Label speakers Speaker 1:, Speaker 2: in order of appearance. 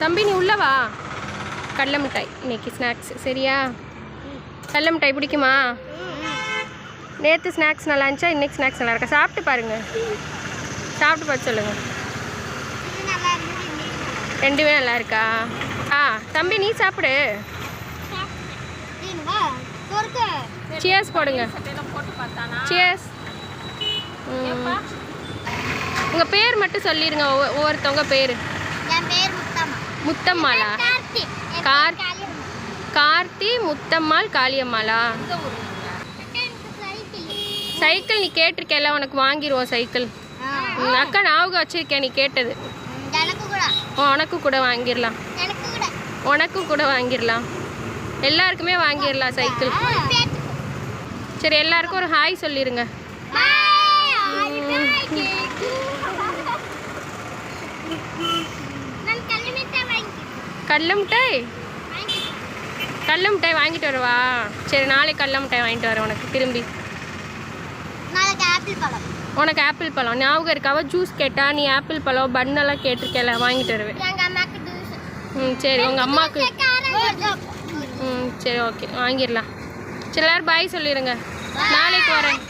Speaker 1: தம்பி நீ உள்ள வா. கடல மிட்டாய். இன்னைக்கு ஸ்நாக்ஸ் சரியா? கடல மிட்டாய் பிடிக்குமா? நேற்று ஸ்நாக்ஸ் நல்லா இருந்துச்சா? இன்னைக்கு ஸ்நாக்ஸ் நல்லா இருக்கா? சாப்பிட்டு பாருங்க. சாப்பிட்டு பார்த்து சொல்லுங்க. ரெண்டுமே நல்லா இருக்கா? ஆ தம்பி நீ சாப்பிடு. சியர்ஸ் போடுங்க. சியர்ஸ் உங்கள் பேர் மட்டும் சொல்லிடுங்க. ஒவ்வொ- ஒவ்வொருத்தவங்க பேர். முத்தம்மாளா?
Speaker 2: கார்த்தி
Speaker 1: கார் கார்த்தி முத்தம்மாள் காளியம்மாளா? சைக்கிள் நீ கேட்டிருக்கல உனக்கு வாங்கிடுவோம் சைக்கிள். அக்கா ஞாபகம் வச்சிருக்கேன் நீ கேட்டது.
Speaker 2: கூட
Speaker 1: உனக்கு கூட வாங்கிடலாம் உனக்கும் கூட வாங்கிடலாம் எல்லாருக்குமே வாங்கிடலாம் சைக்கிள். சரி எல்லாருக்கும் ஒரு ஹாய் சொல்லிடுங்க கடல மிட்டாய்? கடல மிட்டாய் வாங்கிட்டு வரவா. சரி நாளைக்கு கடல மிட்டாய் வாங்கிட்டு வரேன் உனக்கு. திரும்பி.
Speaker 2: நாளைக்கு ஆப்பிள் பழம்.
Speaker 1: உனக்கு ஆப்பிள் பழம். ஞாபகம் இருக்காவா ஜூஸ் கேட்டா நீ ஆப்பிள் பழம் பன்னெல்லாம் கேட்டிருக்கல வாங்கிட்டு வருவேன் ம் சரி உங்கள் அம்மாவுக்கு ம் சரி ஓகே. வாங்கிடலாம். சரி எல்லாரும் பாய் சொல்லிடுங்க நாளைக்கு
Speaker 2: வரேன்.